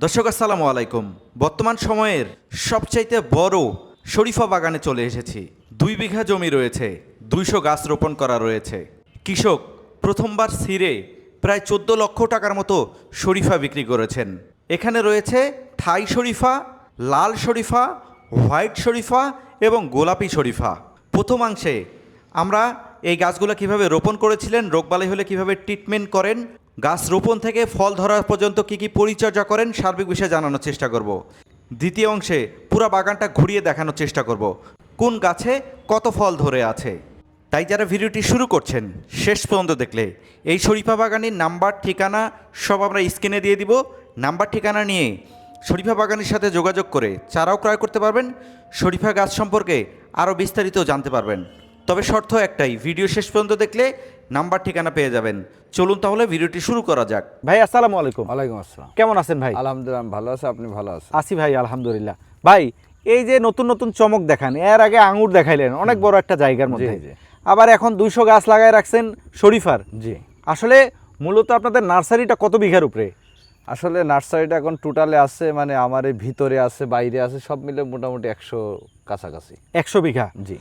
দর্শক, আসসালামু আলাইকুম। বর্তমান সময়ের সবচাইতে বড় শরীফা বাগানে চলে এসেছি। দুই বিঘা জমি রয়েছে, দুইশো গাছ রোপণ করা রয়েছে। কৃষক প্রথমবার সিরে প্রায় চোদ্দ লক্ষ টাকার মতো শরীফা বিক্রি করেছেন। এখানে রয়েছে থাই শরীফা, লাল শরীফা, হোয়াইট শরীফা এবং গোলাপি শরীফা। প্রথমাংশে আমরা এই গাছগুলো কীভাবে রোপণ করেছিলেন, রোগবালাই হলে কীভাবে ট্রিটমেন্ট করেন, গাছ রোপণ থেকে ফল ধরা পর্যন্ত কি কি পরিচর্যা করেন, সার্বিক বিষয়ে জানানোর চেষ্টা করব। দ্বিতীয় অংশে পুরো বাগানটা ঘুরিয়ে দেখানোর চেষ্টা করব। কোন গাছে কত ফল ধরে আছে? তাই যারা ভিডিওটি শুরু করছেন, শেষ পর্যন্ত দেখলে এই শরীফা বাগানের নাম্বার, ঠিকানা সব আমরা স্ক্রিনে দিয়ে দিব। নাম্বার, ঠিকানা নিয়ে শরীফা বাগানের সাথে যোগাযোগ করে চারাও ক্রয় করতে পারবেন। শরীফা গাছ সম্পর্কে আরও বিস্তারিত জানতে পারবেন। তবে শর্ত একটাই ভিডিও শেষ পর্যন্ত দেখলে নাম্বার ঠিকানা পেয়ে যাবেন। চলুন তাহলে ভিডিওটি শুরু করা যাক। ভাই আসসালামু আলাইকুম। ওয়ালাইকুম আসসালাম। কেমন আছেন ভাই? আলহামদুলিল্লাহ ভালো আছি আপনি ভালো আছেন? আছি ভাই আলহামদুলিল্লাহ। ভাই এই যে নতুন নতুন চমক দেখান এর আগে আঙুর দেখাইলেন অনেক বড় একটা জায়গার মধ্যে। জি। আবার এখন দুইশো গাছ লাগায় রাখছেন শরীফার। জি। আসলে মূলত আপনাদের নার্সারিটা কত বিঘার উপরে আসলে নার্সারিটা এখন টোটালে আছে মানে আমার ভিতরে আছে বাইরে আছে সব মিলে মোটামুটি একশো কাছাকাছি। একশো বিঘা? জি।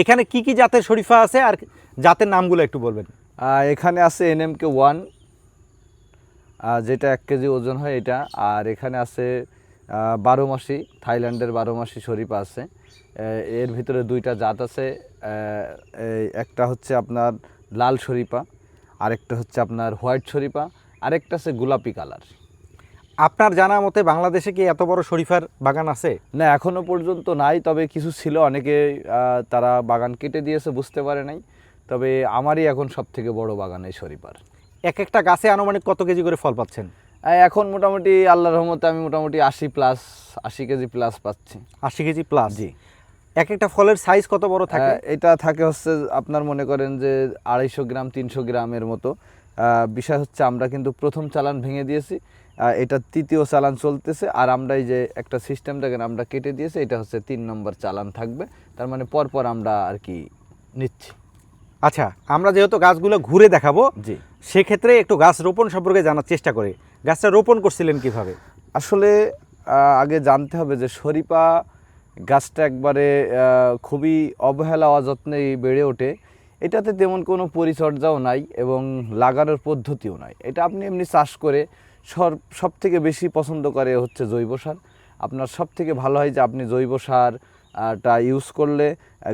এখানে কি কি জাতের শরীফা আছে? আর জাতের নামগুলো একটু বলবেন। এখানে আছে এনএমকে ওয়ান যেটা এক কেজি ওজন হয় এটা। আর এখানে আছে বারো মাসি, থাইল্যান্ডের বারো মাসি শরীফা আছে। এর ভিতরে দুইটা জাত আছে। একটা হচ্ছে আপনার লাল শরীফা, আরেকটা হচ্ছে আপনার হোয়াইট শরীফা, আরেকটা আছে গোলাপি কালার। আপনার জানা মতে বাংলাদেশে কি এত বড় শরীফার বাগান আছে? না এখনও পর্যন্ত নাই তবে কিছু ছিল অনেকে তারা বাগান কেটে দিয়েছে বুঝতে পারে নাই। তবে আমারই এখন সব থেকে বড় বাগান এই শরীফার। এক একটা গাছে আনুমানিক কত কেজি করে ফল পাচ্ছেন? এখন মোটামুটি আল্লাহর রহমতে আমি মোটামুটি আশি প্লাস আশি কেজি প্লাস পাচ্ছি। আশি কেজি প্লাস? জি। এক একটা ফলের সাইজ কত বড় থাকে? এটা থাকে হচ্ছে আপনার মনে করেন যে আড়াইশো গ্রাম তিনশো গ্রামের মতো। বিষয় হচ্ছে আমরা কিন্তু প্রথম চালান ভেঙে দিয়েছি। এটা তৃতীয় চালান চলতেছে। আর আমরা এই যে একটা সিস্টেম দেখেন আমরা কেটে দিয়েছি এটা হচ্ছে তিন নম্বর চালান থাকবে। তার মানে পরপর আমরা আর কি নিচ্ছি। আচ্ছা আমরা যেহেতু গাছগুলো ঘুরে দেখাবো জি। সেক্ষেত্রে একটু গাছ রোপণ সম্পর্কে জানার চেষ্টা করে। গাছটা রোপণ করছিলেন কীভাবে? আসলে আগে জানতে হবে যে শরীফা গাছটা একবারে খুবই অবহেলা অযত্নেই বেড়ে ওঠে। এটাতে তেমন কোনো পরিচর্যাও নাই এবং লাগানোর পদ্ধতিও নাই। এটা আপনি এমনি চাষ করে সব সব থেকে বেশি পছন্দ করে হচ্ছে জৈব সার। আপনার সব থেকে ভালো হয় যে আপনি জৈব সার টা ইউজ করলে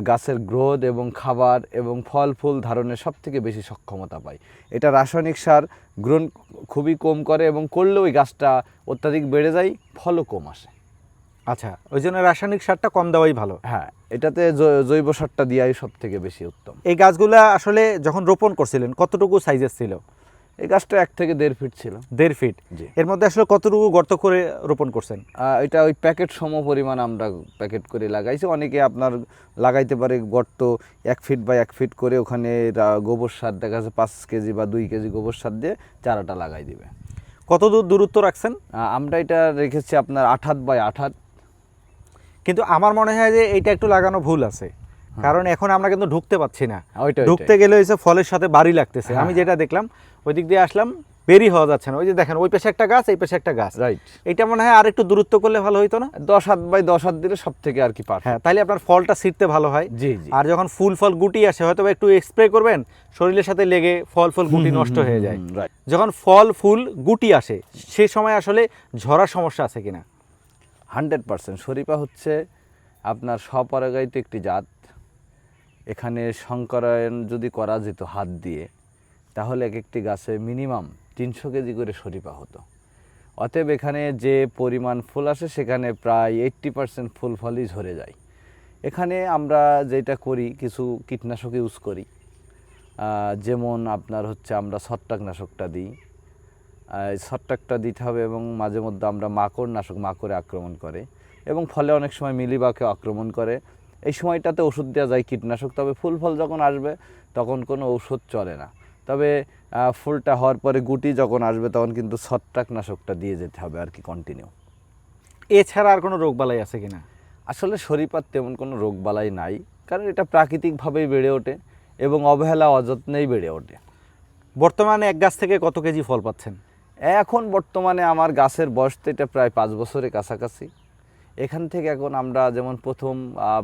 গাছের গ্রোথ এবং খাবার এবং ফল ফুল ধারণের সব থেকে বেশি সক্ষমতা পায়। এটা রাসায়নিক সার গ্রহণ খুবই কম করে এবং করলেও ওই গাছটা অত্যাধিক বেড়ে যায় ফলও কম আসে। আচ্ছা ওই জন্য রাসায়নিক সারটা কম দেওয়াই ভালো। হ্যাঁ এটাতে জৈব সারটা দেওয়াই সব থেকে বেশি উত্তম। এই গাছগুলা আসলে যখন রোপণ করছিলেন কতটুকু সাইজের ছিল? এই গাছটা এক থেকে দেড় ফিট ছিল। দেড় ফিট। এর মধ্যে আসলে কতটুকু গর্ত করে রোপণ করছেন? এটা ওই প্যাকেট সম পরিমাণ আমরা প্যাকেট করে লাগাইছি। অনেকে আপনার লাগাইতে পারে গর্ত এক ফিট বা এক ফিট করে ওখানে গোবর সার দেখা যাচ্ছে পাঁচ কেজি বা দুই কেজি গোবর সার দিয়ে চারাটা লাগাই দিবে। কত দূর দূরত্ব রাখছেন? আমরা এটা রেখেছি আপনার আট হাত বাই আট হাত। কিন্তু আমার মনে হয় যে এটা একটু লাগানো ভুল আছে। কারণ এখন আমরা কিন্তু ঢুকতে পাচ্ছি না। হ্যাঁ, ঢুকতে গেলে ফলের সাথে বাড়ি লাগতেছে। হ্যাঁ, আমি যেটা দেখলাম ওই দিক দিয়ে আসলাম বেরি হওয়া যাচ্ছে না। ওই যে দেখেন ওই পাশে একটা গাছ এই পাশে একটা গাছ। রাইট এটা মনে হয় আর একটু দূরত্ব করলে ভালো হইতো না? দশ হাত বাই দশ হাত দিলে সব থেকে আর কি পারফেক্ট। হ্যাঁ তাহলে আপনার ফলটা ছিঁড়তে ভালো হয়। জি জি। আর যখন ফুল ফল গুটি আসে হয়তো একটু স্প্রে করবেন শরীরের সাথে লেগে ফল ফল গুটি নষ্ট হয়ে যায়। রাইট যখন ফল ফুল গুটি আসে সেই সময় আসলে ঝরার সমস্যা আছে কিনা? Hundred percent. শরীফা হচ্ছে আপনার স্বপরাগায়িত একটি জাত। এখানে সংকরায়ন যদি করা যেত হাত দিয়ে তাহলে এক একটি গাছে মিনিমাম তিনশো কেজি করে শরীফা হতো। অতএব এখানে যে পরিমাণ ফুল আসে, সেখানে প্রায় এইট্টি পার্সেন্ট ফুল ফলই ঝরে যায়। এখানে আমরা যেটা করি, কিছু কীটনাশক ইউজ করি। যেমন আপনার হচ্ছে আমরা ছত্রাকনাশকটা দিই। ছত্রাকটা দিতে হবে এবং মাঝে মধ্যে আমরা মাকড় নাশক মাকড়ে আক্রমণ করে এবং ফলে অনেক সময় মিলিবাকে আক্রমণ করে। এই সময়টাতে ওষুধ দেওয়া যায় কীটনাশক, তবে ফুল ফল যখন আসবে, তখন কোনো ঔষধ চলে না। তবে ফুলটা হওয়ার পরে গুটি যখন আসবে তখন কিন্তু ছত্রাকনাশকটা দিয়ে যেতে হবে আর কি কন্টিনিউ এছাড়া আর কোনো রোগ বালাই আছে কিনা? আসলে শরীপাত তেমন কোনো রোগবালাই নাই কারণ এটা প্রাকৃতিকভাবেই বেড়ে ওঠে এবং অবহেলা অযত্নেই বেড়ে ওঠে। বর্তমানে এক গাছ থেকে কত কেজি ফল পাচ্ছেন? এখন বর্তমানে আমার গাছের বয়স তো এটা প্রায় পাঁচ বছরের কাছাকাছি। এখান থেকে এখন আমরা যেমন প্রথম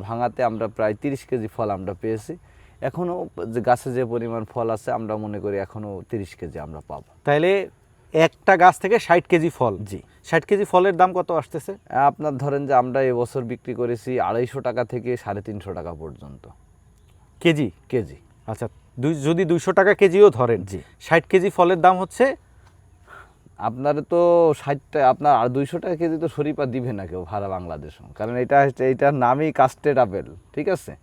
ভাঙাতে আমরা প্রায় তিরিশ কেজি ফল আমরা পেয়েছি। এখনও যে গাছে যে পরিমাণ ফল আছে আমরা মনে করি এখনও তিরিশ কেজি আমরা পাবো। তাইলে একটা গাছ থেকে ষাট কেজি ফল। জি। ষাট কেজি ফলের দাম কত আসতেছে? আপনার ধরেন যে আমরা এবছর বিক্রি করেছি আড়াইশো টাকা থেকে সাড়ে তিনশো টাকা পর্যন্ত। কেজি? কেজি। আচ্ছা দুই যদি দুইশো টাকা কেজিও ধরেন জি। ষাট কেজি ফলের দাম হচ্ছে? আপনার তো ষাটটা আপনার আর দুইশো টাকা কেজি তো শরীফা দিবে না কেউ ভাড়া বাংলাদেশ। কারণ এটা এইটার নামই কাস্টেড আপেল ঠিক আছে?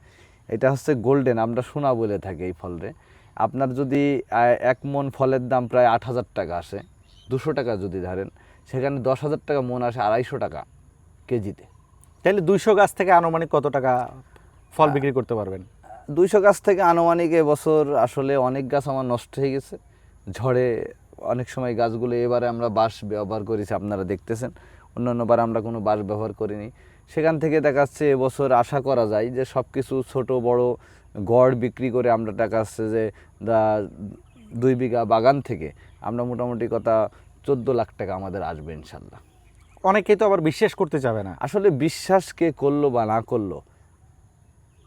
এটা হচ্ছে গোল্ডেন আমরা সোনা বলে থাকি এই ফলরে। আপনার যদি এক মন ফলের দাম প্রায় আট হাজার টাকা আসে দুশো টাকা যদি ধরেন সেখানে দশ হাজার টাকা মন আসে আড়াইশো টাকা কেজিতে। তাহলে দুইশো গাছ থেকে আনুমানিক কত টাকা ফল বিক্রি করতে পারবেন? দুইশো গাছ থেকে আনুমানিক এবছর আসলে অনেক গাছ আমার নষ্ট হয়ে গেছে। ঝড়ে অনেক সময় গাছগুলো এবারে আমরা বাঁশ ব্যবহার করেছি আপনারা দেখতেছেন। অন্যান্যবার আমরা কোনো বাস ব্যবহার করিনি। সেখান থেকে দেখা যাচ্ছে এবছর আশা করা যায় যে সব কিছু ছোটো বড় গড় বিক্রি করে আমরা দেখা যাচ্ছে যে দুই বিঘা বাগান থেকে আমরা মোটামুটি কথা চোদ্দ লাখ টাকা আমাদের আসবে ইনশাল্লাহ। অনেকেই তো আবার বিশ্বাস করতে চাবে না। আসলে বিশ্বাস কে করল বা না করল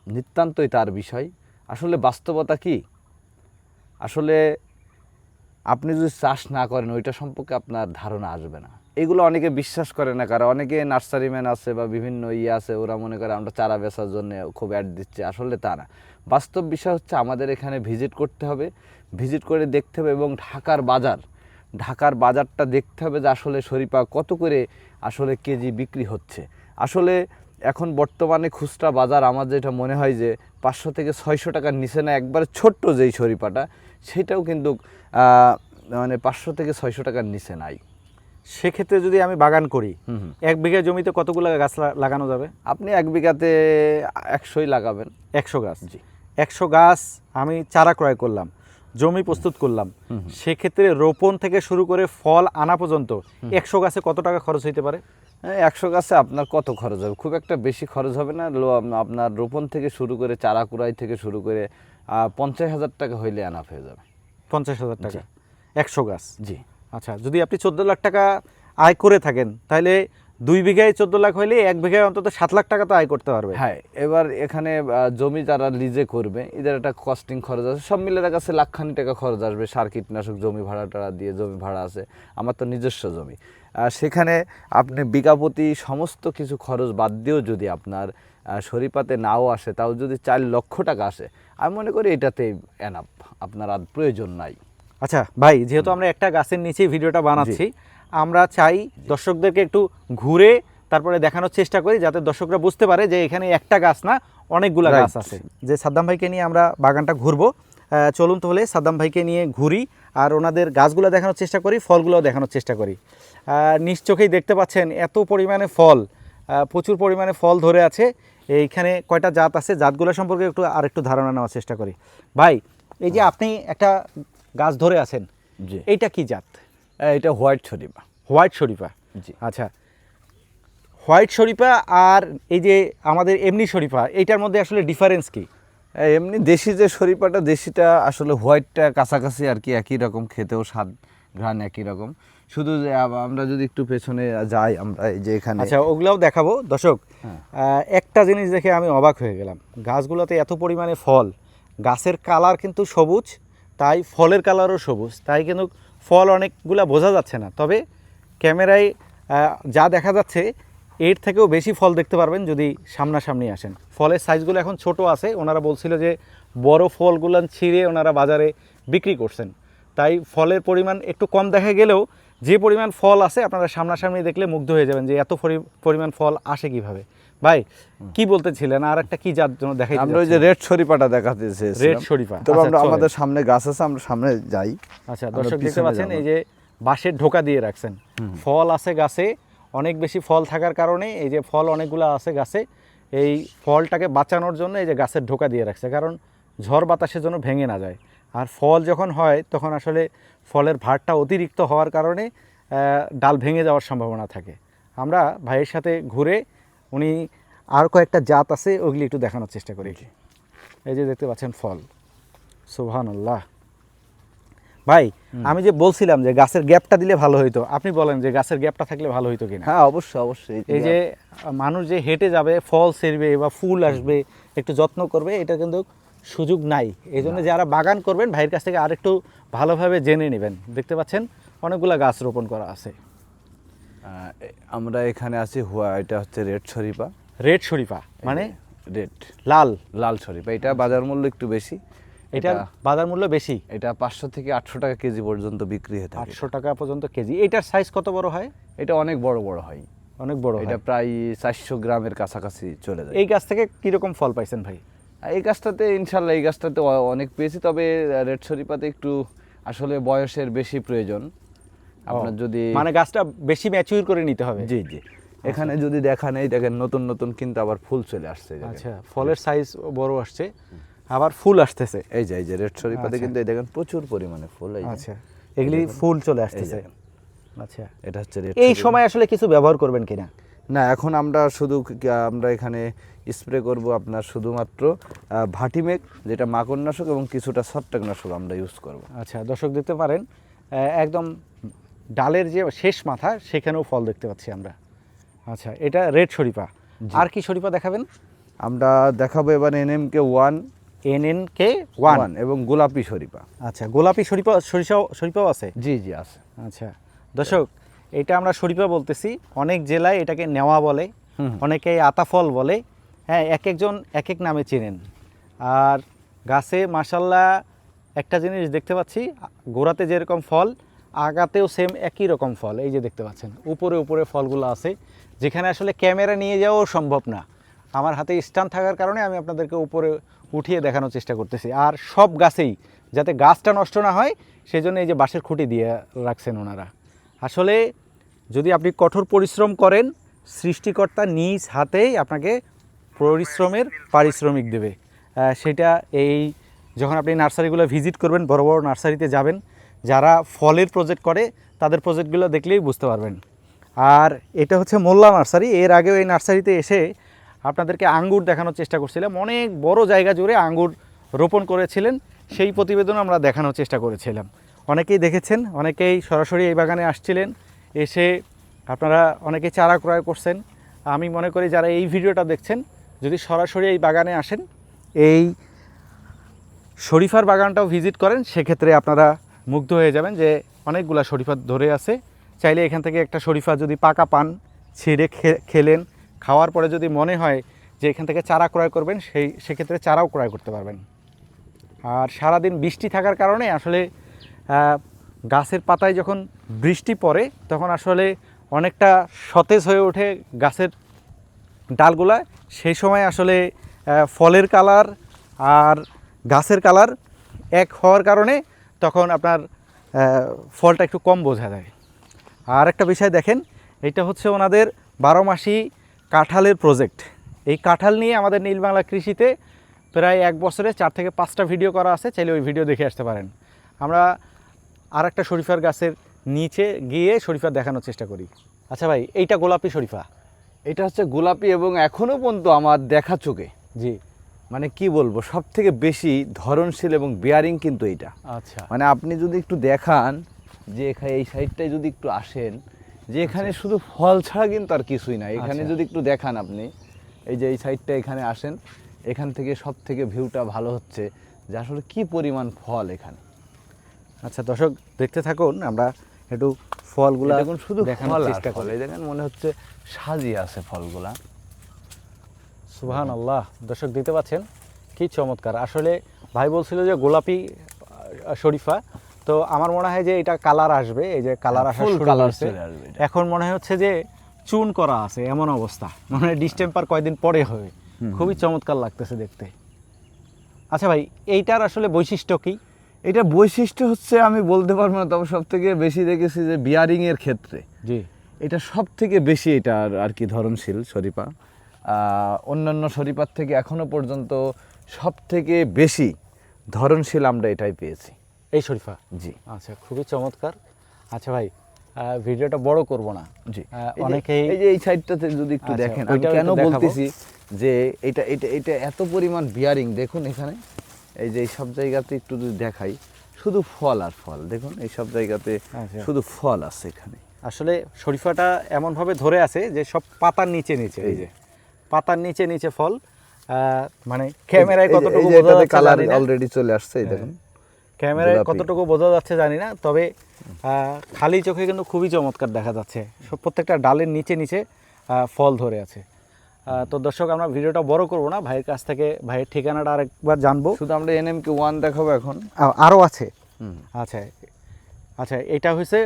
নিতান্তই তার বিষয়। আসলে বাস্তবতা কি? আসলে আপনি যদি চাষ না করেন ওইটা সম্পর্কে আপনার ধারণা আসবে না। এগুলো অনেকে বিশ্বাস করে না, কারণ অনেকে নার্সারিম্যান আছে বা বিভিন্ন ইয়ে আছে, ওরা মনে করে আমরা চারা বেচার জন্য খুব অ্যাড দিচ্ছে, আসলে তা না। বাস্তব বিষয় হচ্ছে আমাদের এখানে ভিজিট করতে হবে ভিজিট করে দেখতে হবে এবং ঢাকার বাজার, ঢাকার বাজারটা দেখতে হবে যে আসলে শরীফা কত করে আসলে কেজি বিক্রি হচ্ছে। আসলে এখন বর্তমানে খুচরা বাজার আমার যেটা মনে হয় যে পাঁচশো থেকে ছয়শো টাকার নিচে না, একবারে ছোট্ট যেই শরীফাটা, সেটাও কিন্তু মানে পাঁচশো থেকে ছয়শো টাকার নিচে নাই। সেক্ষেত্রে যদি আমি বাগান করি। এক বিঘা জমিতে কতগুলো গাছ লাগানো যাবে? আপনি এক বিঘাতে একশোই লাগাবেন। একশো গাছ। জি। একশো গাছ আমি চারা ক্রয় করলাম জমি প্রস্তুত করলাম সেক্ষেত্রে রোপণ থেকে শুরু করে ফল আনা পর্যন্ত একশো গাছে কত টাকা খরচ হইতে পারে? হ্যাঁ, একশো গাছে আপনার কত খরচ হবে? খুব একটা বেশি খরচ হবে না। লো- আপনার রোপণ থেকে শুরু করে চারা কুড়াই থেকে শুরু করে পঞ্চাশ হাজার টাকা হইলে আনাফ হয়ে যাবে। পঞ্চাশ হাজার টাকা। একশো গাছ। জি। আচ্ছা যদি আপনি চোদ্দ লাখ টাকা আয় করে থাকেন, তাহলে দুই বিঘায় চোদ্দ লাখ হইলে এক বিঘায় অন্তত সাত লাখ টাকা তো আয় করতে পারবে। হ্যাঁ এবার এখানে জমি যারা লিজে করবে, এদের একটা কস্টিং খরচ আছে। সব মিলে দেখা যাচ্ছে লাখখানি টাকা খরচ আসবে সার, কীটনাশক, জমি ভাড়া টাড়া দিয়ে জমি ভাড়া আছে। আমার তো নিজস্ব জমি। সেখানে আপনি বিঘাপতি সমস্ত কিছু খরচ বাদ দিয়েও যদি আপনার শরীপাতে নাও আসে, তাও যদি চার লক্ষ টাকা আসে, আমি মনে করি এটাতে এনাফ আপনার আর প্রয়োজন নাই। আচ্ছা ভাই যেহেতু আমরা একটা গাছের নিচে ভিডিওটা বানাচ্ছি আমরা চাই দর্শকদেরকে একটু ঘুরে তারপরে দেখানোর চেষ্টা করি যাতে দর্শকরা বুঝতে পারে যে এখানে একটা গাছ না অনেকগুলা. গাছ আছে। যে সাদ্দাম ভাইকে নিয়ে আমরা বাগানটা ঘুরবো চলুন তাহলে সাদ্দাম ভাইকে নিয়ে ঘুরি আর ওনাদের গাছগুলো দেখানোর চেষ্টা করি ফলগুলো দেখানোর চেষ্টা করি। নিশ্চোখেই দেখতে পাচ্ছেন এত পরিমাণে ফল প্রচুর পরিমাণে ফল ধরে আছে। এইখানে কয়টা জাত আছে জাতগুলো সম্পর্কে একটু আর একটু ধারণা নেওয়ার চেষ্টা করি। ভাই এই যে আপনি একটা গাছ ধরে আছেন। জি। এইটা কি জাত? এটা হোয়াইট শরীফা। হোয়াইট শরীফা? জি। আচ্ছা। হোয়াইট শরীফা আর এই যে আমাদের এমনি শরীফা এইটার মধ্যে আসলে ডিফারেন্স কি? এমনি দেশি যে শরীফাটা দেশিটা আসলে হোয়াইটটা কাছাকাছি আর কি একই রকম খেতেও স্বাদ ঘ্রাণ একই রকম। শুধু যে আমরা যদি একটু পেছনে যাই আমরা এই যে এখানে আচ্ছা ওগুলাও দেখাবো। দর্শক হ্যাঁ। একটা জিনিস দেখে আমি অবাক হয়ে গেলাম। গাছগুলোতে এত পরিমাণে ফল গাছের কালার কিন্তু সবুজ তাই ফলের কালারও সবুজ, তাই কিন্তু ফল অনেকগুলা বোঝা যাচ্ছে না। তবে ক্যামেরায় যা দেখা যাচ্ছে, এর থেকেও বেশি ফল দেখতে পারবেন যদি সামনাসামনি আসেন। ফলের সাইজগুলো এখন ছোট আছে, ওনারা বলছিল যে বড় ফলগুলো ছিঁড়ে ওনারা বাজারে বিক্রি করছেন। তাই ফলের পরিমাণ একটু কম দেখা গেলেও যে পরিমাণ ফল আছে, আপনারা সামনাসামনি দেখলে মুগ্ধ হয়ে যাবেন যে এত পরি- পরিমাণ ফল আসে কীভাবে। ভাই কি বলতেছিলেন? আর একটা কি যার জন্য দেখাই আমরা ওই যে রেড শরীফাটা দেখাতে রেড শরীফা। তবে আচ্ছা, আমরা আমাদের সামনে গাছ আছে আমরা সামনে যাই। আচ্ছা দর্শক দেখতে পাচ্ছেন এই যে বাঁশের ঢোকা দিয়ে রাখছেন। ফল আছে গাছে অনেক বেশি ফল থাকার কারণে এই যে ফল অনেকগুলো আছে গাছে এই ফলটাকে বাঁচানোর জন্য এই যে গাছের ঢোকা দিয়ে রাখছে কারণ ঝড় বাতাসের জন্য ভেঙে না যায়। আর ফল যখন হয় তখন আসলে ফলের ভারটা অতিরিক্ত হওয়ার কারণে ডাল ভেঙে যাওয়ার সম্ভাবনা থাকে। আমরা ভাইয়ের সাথে ঘুরে উনি আর কয়েকটা জাত আছে ওগুলি একটু দেখানোর চেষ্টা করি। এই যে দেখতে পাচ্ছেন ফল। সুবহানাল্লাহ। ভাই আমি যে বলছিলাম যে গাছের গ্যাপটা দিলে ভালো হইতো আপনি বলেন যে গাছের গ্যাপটা থাকলে ভালো হইতো কিনা? হ্যাঁ অবশ্যই অবশ্যই। এই যে মানুষ যে হেঁটে যাবে ফল ছেড়বে বা ফুল আসবে একটু যত্ন করবে এটা কিন্তু সুযোগ নাই। এই জন্য যারা বাগান করবেন ভাইয়ের কাছ থেকে আরেকটু ভালোভাবে জেনে নেবেন। দেখতে পাচ্ছেন অনেকগুলা গাছ রোপণ করা আছে। আমরা এখানে আছি হুয়া এটা হচ্ছে রেড শরীফা। রেড শরীফা মানে? রেড। লাল। লাল শরীফা এটা বাজার মূল্য একটু বেশি। এটা বাজার মূল্য বেশি? এটা পাঁচশো থেকে আটশো টাকা কেজি পর্যন্ত বিক্রি হয়ে থাকে। আটশো টাকা পর্যন্ত কেজি। এটার সাইজ কত বড় হয়? এটা অনেক বড় বড় হয়। অনেক বড় এটা প্রায় চারশো গ্রামের কাছাকাছি চলে যায়। এই গাছ থেকে কীরকম ফল পাইছেন ভাই? এই গাছটাতে ইনশাল্লাহ এই গাছটাতে অনেক পেয়েছি তবে রেড শরীফাতে একটু আসলে বয়সের বেশি প্রয়োজন। আপনার যদি মানে গাছটা বেশি ম্যাচিউর করে নিতে হবে। জি জি। এখানে যদি দেখা নেই দেখেন নতুন নতুন কিন্তু আবার ফুল চলে আসছে আচ্ছা ফলের সাইজ বড় আসছে আবার ফুল আসতেছে। এই যে এই যে রেড শরীফাতে আচ্ছা। কিন্তু এই দেখেন প্রচুর পরিমাণে ফুল এই আচ্ছা এগুলি ফুল চলে আসতেছে। আচ্ছা। এটা হচ্ছে রেড এই সময় আসলে কিছু ব্যবহার করবেন কিনা? না এখন আমরা শুধু আমরা এখানে স্প্রে করব আপনার শুধুমাত্র ভাটিমেক যেটা মাকড়নাশক এবং কিছুটা ছত্রাকনাশক আমরা ইউজ করব। আচ্ছা দর্শক দেখতে পারেন একদম ডালের যে শেষ মাথা সেখানেও ফল দেখতে পাচ্ছি আমরা। আচ্ছা এটা রেড শরীফা। আর কি শরীফা দেখাবেন? আমরা দেখাবো এবার N M K one N N K one one এবং গোলাপি শরীফা। আচ্ছা গোলাপি শরীফা সরিষাও শরীফাও আছে? জি জি আছে। আচ্ছা দর্শক এটা আমরা শরীফা বলতেছি। অনেক জেলায় এটাকে নেওয়া বলে। অনেকে আতাফল বলে। হ্যাঁ এক একজন এক এক নামে চেনেন। আর গাছে মাসাল্লাহ একটা জিনিস দেখতে পাচ্ছি গোড়াতে যেরকম ফল আগাতেও সেম একই রকম ফল, এই যে দেখতে পাচ্ছেন। উপরে উপরে ফলগুলো আছে, যেখানে আসলে ক্যামেরা নিয়ে যাওয়াও সম্ভব না। আমার হাতে স্ট্যান্ড থাকার কারণে আমি আপনাদেরকে উপরে উঠিয়ে দেখানোর চেষ্টা করতেছি। আর সব গাছেই, যাতে গাছটা নষ্ট না হয় সেই জন্য এই যে বাঁশের খুঁটি দিয়ে রাখছেন ওনারা। আসলে যদি আপনি কঠোর পরিশ্রম করেন, সৃষ্টিকর্তা নিজ হাতেই আপনাকে পরিশ্রমের পারিশ্রমিক দেবে। সেটা এই, যখন আপনি নার্সারিগুলো ভিজিট করবেন, বড় বড় নার্সারিতে যাবেন যারা ফলের প্রজেক্ট করে, তাদের প্রজেক্টগুলো দেখলেই বুঝতে পারবেন। আর এটা হচ্ছে মোল্লা নার্সারি। এর আগেও এই নার্সারিতে এসে আপনাদেরকে আঙ্গুর দেখানোর চেষ্টা করছিলাম। অনেক বড় জায়গা জুড়ে আঙ্গুর রোপণ করেছিলেন। সেই প্রতিবেদন আমরা দেখানোর চেষ্টা করেছিলাম। অনেকেই দেখেছেন, অনেকেই সরাসরি এই বাগানে আসছিলেন। এসে আপনারা অনেকেই চারা ক্রয় করছেন। আমি মনে করি যারা এই ভিডিওটা দেখছেন, যদি সরাসরি এই বাগানে আসেন, এই শরীফার বাগানটাও ভিজিট করেন, সেক্ষেত্রে আপনারা মুগ্ধ হয়ে যাবেন যে অনেকগুলা শরীফা ধরে আছে। চাইলে এখান থেকে একটা শরীফা যদি পাকা পান, ছিঁড়ে খেলেন, খাওয়ার পরে যদি মনে হয় যে এখান থেকে চারা ক্রয় করবেন, সেই, সেক্ষেত্রে চারাও ক্রয় করতে পারবেন। আর সারাদিন বৃষ্টি থাকার কারণে আসলে গাছের পাতায় যখন বৃষ্টি পড়ে, তখন আসলে অনেকটা সতেজ হয়ে ওঠে গাছের ডালগুলা। সেই সময় আসলে ফলের কালার আর গাছের কালার এক হওয়ার কারণে তখন আপনার ফলটা একটু কম বোঝা যায়। আর একটা বিষয় দেখেন এটা হচ্ছে ওনাদের বারো মাসি কাঁঠালের প্রজেক্ট এই কাঁঠাল নিয়ে আমাদের নীলবাংলা কৃষিতে প্রায় এক বছরে চার থেকে পাঁচটা ভিডিও করা আছে চাইলে ওই ভিডিও দেখে আসতে পারেন। আমরা আর একটা শরীফার গাছের নিচে গিয়ে শরীফা দেখানোর চেষ্টা করি। আচ্ছা ভাই এইটা গোলাপি শরীফা? এটা হচ্ছে গোলাপি এবং এখনও পর্যন্ত আমার দেখা চোখে। জি। মানে কি বলব সব থেকে বেশি ধরনশীল এবং বেয়ারিং কিন্তু এইটা। আচ্ছা। মানে আপনি যদি একটু দেখান যে এখানে এই সাইডটায় যদি একটু আসেন যে এখানে শুধু ফল ছাড়া কিন্তু আর কিছুই না। এখানে আচ্ছা। যদি একটু দেখান আপনি এই যে এই সাইডটা এখানে আসেন এখান থেকে সব থেকে ভিউটা ভালো হচ্ছে যে আসলে কি পরিমাণ ফল এখানে। আচ্ছা দর্শক দেখতে থাকুন আমরা একটু ফলগুলা এই দেখুন শুধু দেখানোর চেষ্টা করি। দেখেন মনে হচ্ছে সাজিয়ে আছে ফলগুলা। সুবহান আল্লাহ দর্শক দিতে পাচ্ছেন কি চমৎকার। আসলে ভাই বলছিল যে গোলাপি শরীফা তো আমার মনে হয় যে এটা কালার আসবে এই যে কালার হ্যাঁ, আসা। এখন মনে হচ্ছে যে চুন করা আছে এমন অবস্থা। মানে ডিস্টেম্পার কয়দিন পরে হবে। খুবই চমৎকার লাগতেছে দেখতে। আচ্ছা ভাই এইটার আসলে বৈশিষ্ট্য কি? এটা বৈশিষ্ট্য হচ্ছে আমি বলতে পারব না তবে সব থেকে বেশি দেখেছি যে বিয়ারিং এর ক্ষেত্রে। জি। এটা সব থেকে বেশি এটা আর কি ধরনশীল শরীফা। অন্যান্য শরীফার থেকে এখনও পর্যন্ত সব থেকে বেশি ধরনশীল আমরা এটাই পেয়েছি। এই শরীফা? জি। আচ্ছা খুবই চমৎকার। আচ্ছা ভাই ভিডিওটা বড় করব না। জি। অনেকেই এই যে এই সাইডটাতে যদি একটু আচ্ছা, দেখেন আমি কেন বলতেছি যে এটা এটা এটা এত পরিমাণ বিয়ারিং দেখুন এখানে। এই যে এই সব জায়গাতে একটু যদি দেখাই শুধু শুধু ফল আর ফল দেখুন এই সব জায়গাতে আচ্ছা। শুধু ফল আছে এখানে। আসলে শরীফাটা এমনভাবে ধরে আছে যে সব পাতার নিচে নিচে এই যে পাতার নিচে নিচে ফল মানে ক্যামেরায় কতটুকু বোঝা যাচ্ছে কালার অলরেডি চলে আসছে এই দেখুন। ক্যামেরায় কতটুকু বোঝা যাচ্ছে জানি না তবে খালি চোখে কিন্তু খুবই চমৎকার দেখা যাচ্ছে। সব প্রত্যেকটা ডালের নিচে নিচে ফল ধরে আছে। তো দর্শক আমরা ভিডিওটা বড় করব না ভাইয়ের কাছ থেকে ভাইয়ের ঠিকানাটা আরেকবার জানব। শুধু আমরা এনএমকে ওয়ান দেখাবো এখন। আরও আছে। আচ্ছা আচ্ছা এটা হয়েছে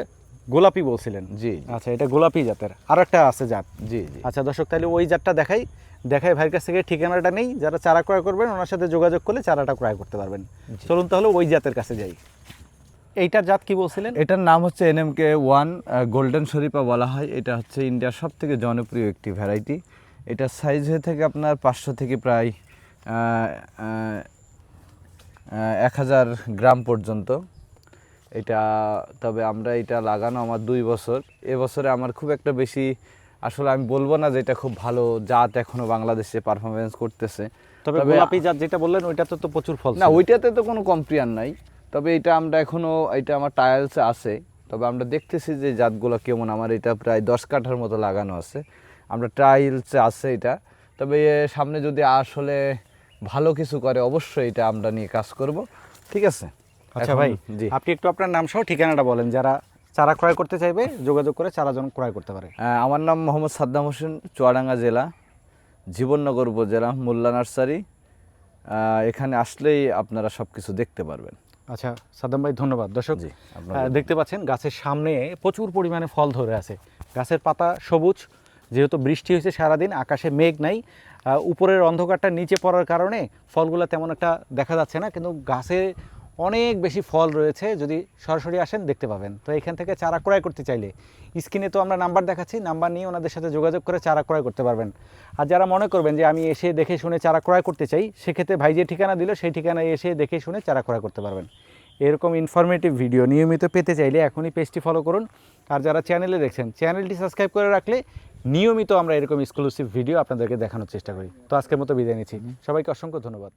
গোলাপি বলছিলেন। জি আচ্ছা এটা গোলাপি জাতের। আর একটা আছে জাত। জি জি। আচ্ছা দর্শক তাহলে ওই জাতটা দেখাই। দেখাই ভাইয়ের কাছ থেকে ঠিকানাটা নেই। যারা চারা ক্রয় করবেন ওনার সাথে যোগাযোগ করলে চারাটা ক্রয় করতে পারবেন। চলুন তাহলে ওই জাতের কাছে যাই। এইটার জাত কি বলছিলেন? এটার নাম হচ্ছে এন এনএমকে ওয়ান গোল্ডেন শরীফা বলা হয়। এটা হচ্ছে ইন্ডিয়ার সব থেকে জনপ্রিয় একটি ভ্যারাইটি। এটার সাইজ হয়ে থাকে আপনার পাঁচশো থেকে প্রায় এক হাজার গ্রাম পর্যন্ত। এটা তবে আমরা এটা লাগানো আমার দুই বছর। এবছরে আমার খুব একটা বেশি আসলে আমি বলব না যে এটা খুব ভালো জাত এখনও বাংলাদেশে পারফরমেন্স করতেছে। তবে গোলাপি জাত যেটা বললেন ওইটাতে তো প্রচুর ফল না ওইটাতে তো কোনো কম্প্রিয়ান নাই। তবে এটা আমরা এখনও এটা আমার টায়ালসে আছে। তবে আমরা দেখতেছি যে জাতগুলো কেমন। আমার এটা প্রায় দশ কাঠার মতো লাগানো আছে। আমরা ট্রায়ালসে আছে এটা। তবে এ সামনে যদি আসলে ভালো কিছু করে অবশ্যই এটা আমরা নিয়ে কাজ করব। ঠিক আছে? আচ্ছা ভাই জি। আপনি একটু আপনার নাম সহ ঠিকানাটা বলেন যারা চারা ক্রয় করতে চাইবে যোগাযোগ করে চারা জন ক্রয় করতে পারে। আমার নাম মোহাম্মদ সাদ্দাম হোসেন চুয়াডাঙ্গা জেলা জীবননগর উপজেলা মোল্লা নার্সারি। এখানে আসলেই আপনারা সব কিছু দেখতে পারবেন। আচ্ছা সাদ্দাম ভাই ধন্যবাদ। দর্শক জি, আপনার দেখতে পাচ্ছেন গাছের সামনে প্রচুর পরিমাণে ফল ধরে আছে। গাছের পাতা সবুজ যেহেতু বৃষ্টি হয়েছে সারাদিন আকাশে মেঘ নাই। উপরের অন্ধকারটা নিচে পড়ার কারণে ফলগুলো তেমন একটা দেখা যাচ্ছে না কিন্তু গাছে অনেক বেশি ফল রয়েছে, যদি সরাসরি আসেন দেখতে পাবেন। তো এখান থেকে চারা ক্রয় করতে চাইলে, স্ক্রিনে তো আমরা নাম্বার দেখাচ্ছি, নাম্বার নিয়ে ওনাদের সাথে যোগাযোগ করে চারা ক্রয় করতে পারবেন। আর যারা মনে করবেন যে আমি এসে দেখে শুনে চারা ক্রয় করতে চাই, সেক্ষেত্রে ভাই যে ঠিকানা দিল, সেই ঠিকানায় এসে দেখে শুনে চারা ক্রয় করতে পারবেন। এরকম ইনফরমেটিভ ভিডিও নিয়মিত পেতে চাইলে এখনই পেজটি ফলো করুন। আর যারা চ্যানেলে দেখছেন চ্যানেলটি সাবস্ক্রাইব করে রাখলে নিয়মিত আমরা এরকম এক্সক্লুসিভ ভিডিও আপনাদেরকে দেখানোর চেষ্টা করি। তো আজকের মতো বিদায় নিচ্ছি। সবাইকে অসংখ্য ধন্যবাদ।